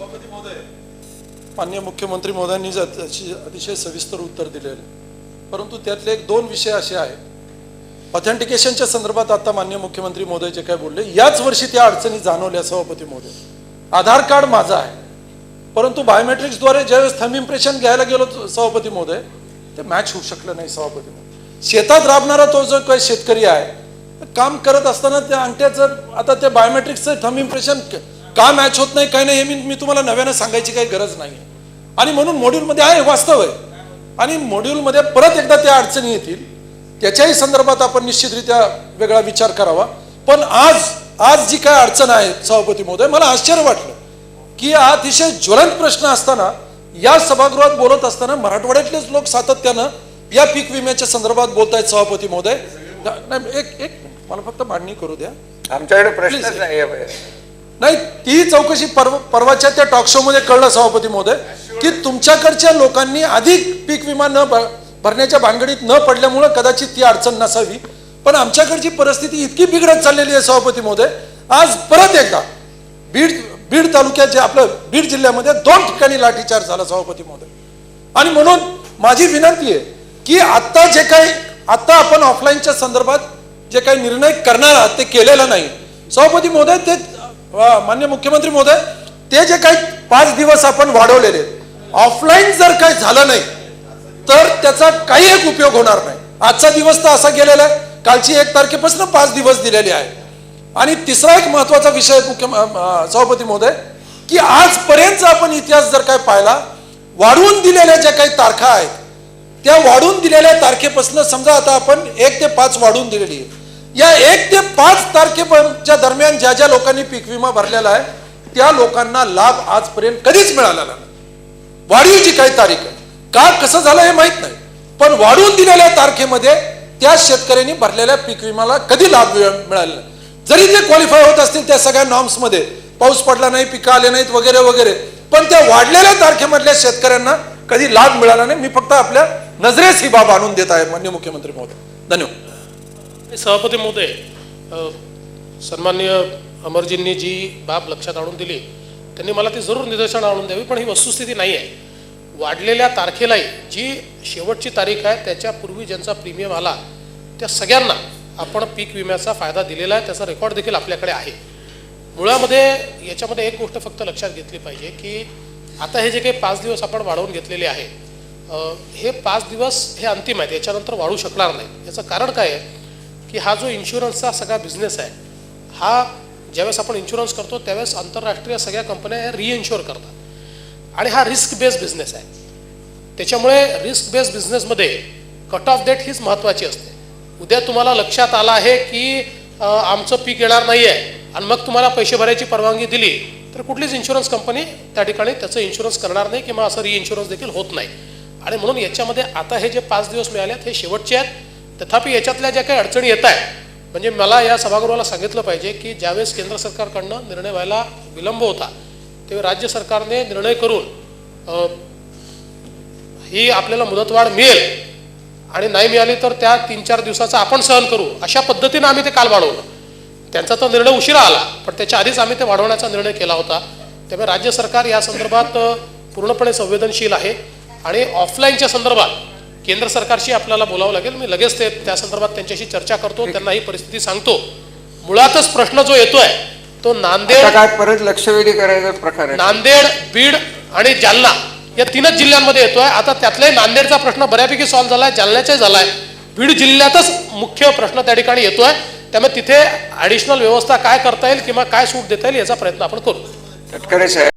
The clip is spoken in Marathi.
सभापती महोदय. माननीय मुख्यमंत्री महोदयांनी त्याची अतिशय सविस्तर उत्तर दिलेले परंतु त्यातले एक दोन विषय असे आहेत. ऑथेंटिकेशनच्या संदर्भात आता माननीय मुख्यमंत्री महोदय जे काय बोलले याच वर्षी त्या अडचणी जाणवल्या सभापती महोदय. आधार कार्ड माझं आहे. परंतु बायोमेट्रिक्सद्वारे ज्यावेळेस थंब इम्प्रेशन घ्यायला गेलो सभापती महोदय ते मॅच होऊ शकलं नाही सभापती महोदय. शेतात राबणारा तो जो काही शेतकरी आहे काम करत असताना त्या अंगठ्याचं आता त्या बायोमेट्रिक्सचं थंब इम्प्रेशन का मॅच होत नाही काय नाही हे मी मी तुम्हाला नव्यानं सांगायची काही गरज नाही. आणि म्हणून मॉड्यूलमध्ये आहे वास्तव आहे. आणि मॉड्यूलमध्ये परत एकदा त्या अडचणी येतील त्याच्याही संदर्भात आपण निश्चितरित्या वेगळा विचार करावा. पण आज आज जी काय अडचण आहे सभापती महोदय मला आश्चर्य वाटलं की हा अतिशय ज्वलंत प्रश्न असताना या सभागृहात बोलत असताना मराठवाड्यातलेच लोक सातत्यानं या पीक विम्याच्या संदर्भात बोलतायत सभापती महोदय. एक एक मला फक्त मांडणी करू द्या. आमच्याकडे Please. नाही ती चौकशी परव परवाच्या त्या टॉक शो मध्ये कळलं सभापती महोदय की तुमच्याकडच्या लोकांनी अधिक पीक विमा न भरण्याच्या भानगडीत न पडल्यामुळं कदाचित ती अडचण नसावी. पण आमच्याकडची परिस्थिती इतकी बिघडत चाललेली आहे सभापती महोदय आज परत एकदा बीड बीड तालुक्यात जे आपलं बीड जिल्ह्यामध्ये दोन ठिकाणी लाठीचार्ज झाला सभापती महोदय. आणि म्हणून माझी विनंती आहे की आत्ता जे काही आत्ता आपण ऑफलाईनच्या संदर्भात जे काही निर्णय करणार आहात ते केलेलं नाही. सभापती महोदय ते मान्य मुख्यमंत्री महोदय ते जे काही पाच दिवस आपण वाढवलेले ऑफलाईन जर काही झालं नाही तर त्याचा काही एक उपयोग होणार नाही. आजचा दिवस तर असा गेलेला आहे कालची एक तारखेपासून पाच दिवस दिलेले आहे. आणि तिसरा एक महत्त्वाचा विषय मुख्य सभापती महोदय की आजपर्यंत आपण इतिहास जर काय पाहिला वाढवून दिलेल्या ज्या काही तारखा आहेत त्या वाढून दिलेल्या तारखेपासून समजा आता आपण एक ते पाच वाढवून दिलेली आहे. या एक ते पाच तारखेच्या दरम्यान ज्या ज्या लोकांनी पीक विमा भरलेला आहे त्या लोकांना लाभ आजपर्यंत कधीच मिळाला नाही. वाढीव जी काही तारीख आहे. का कसं झालं हे माहीत नाही. पण वाढवून दिलेल्या तारखेमध्ये त्या शेतकऱ्यांनी भरलेल्या पीक विमाला कधी लाभ मिळाला नाही. जरी ते क्वालिफाय होत असतील त्या सगळ्या नॉर्म्समध्ये पाऊस पडला नाही पिकं आले नाहीत वगैरे वगैरे पण त्या वाढलेल्या तारखेमधल्या शेतकऱ्यांना कधी लाभ मिळाला नाही. मी फक्त आपल्या नजरेस ही बाब आणून देत आहे मान्य मुख्यमंत्री महोदय. धन्यवाद. सभापती महोदय सन्मान्य सन्माननीय अमरजींनी जी बाब लक्षात आणून दिली त्यांनी मला ती जरूर निदर्शन आणून द्यावी पण ही वस्तुस्थिती नाही आहे. वाढलेल्या तारखेलाही जी शेवटची तारीख आहे त्याच्यापूर्वी ज्यांचा प्रीमियम आला त्या सगळ्यांना आपण पीक विम्याचा फायदा दिलेला आहे त्याचा रेकॉर्ड देखील आपल्याकडे आहे. मुळामध्ये याच्यामध्ये एक गोष्ट फक्त लक्षात घेतली पाहिजे की आता हे जे काही पाच दिवस आपण वाढवून घेतलेले आहे हे पाच दिवस हे अंतिम आहेत याच्यानंतर वाढू शकणार नाही. याचं कारण काय आहे? की हा जो इन्शुरन्सचा सगळा बिझनेस आहे हा ज्यावेळेस आपण इन्शुरन्स करतो त्यावेळेस आंतरराष्ट्रीय सगळ्या कंपन्या रिइन्शुअर करतात. आणि हा रिस्क बेस्ड बिझनेस आहे. त्याच्यामुळे रिस्क बेस्ड बिझनेसमध्ये कट ऑफ डेट हीच महत्त्वाची असते. उद्या तुम्हाला लक्षात आलं आहे की आमचं पीक येणार नाही आहे आणि मग तुम्हाला पैसे भरायची परवानगी दिली तर कुठलीच इन्शुरन्स कंपनी त्या ठिकाणी त्याचं इन्शुरन्स करणार नाही किंवा असं रिइन्शुरन्स देखील होत नाही. आणि म्हणून याच्यामध्ये आता हे जे पाच दिवस मिळाले आहेत हे शेवटचे आहेत. तथापि याच्यातल्या ज्या काही अडचणी येत आहेत म्हणजे मला या सभागृहाला सांगितलं पाहिजे की ज्यावेळेस केंद्र सरकारकडनं निर्णय व्हायला विलंब होता तेव्हा राज्य सरकारने निर्णय करून ही आपल्याला मुदतवाढ मिळेल आणि नाही मिळाली तर त्या तीन चार दिवसाचा आपण सहन करू अशा पद्धतीनं आम्ही ते काल वाढवलं. त्यांचा तर निर्णय उशिरा आला पण त्याच्या आधीच आम्ही ते वाढवण्याचा निर्णय केला होता. त्यामुळे राज्य सरकार या संदर्भात पूर्णपणे संवेदनशील आहे आणि ऑफलाईनच्या संदर्भात केंद्र सरकारशी आपल्याला बोलावं लागेल. मी लगेच ते त्या संदर्भात त्यांच्याशी चर्चा करतो त्यांना ही परिस्थिती सांगतो. मुळातच प्रश्न जो येतोय तो नांदेड परत लक्षवेधी करायचा प्रकार नांदेड बीड आणि जालना या तीनच जिल्ह्यांमध्ये येतोय. आता त्यातलाही नांदेडचा प्रश्न बऱ्यापैकी सॉल्व्ह झालाय जालन्याचाही झालाय. बीड जिल्ह्यातच मुख्य प्रश्न त्या ठिकाणी येतोय. त्यामुळे तिथे ऍडिशनल व्यवस्था काय करता येईल किंवा काय सूट देता येईल याचा प्रयत्न आपण करू. तटकरे साहेब.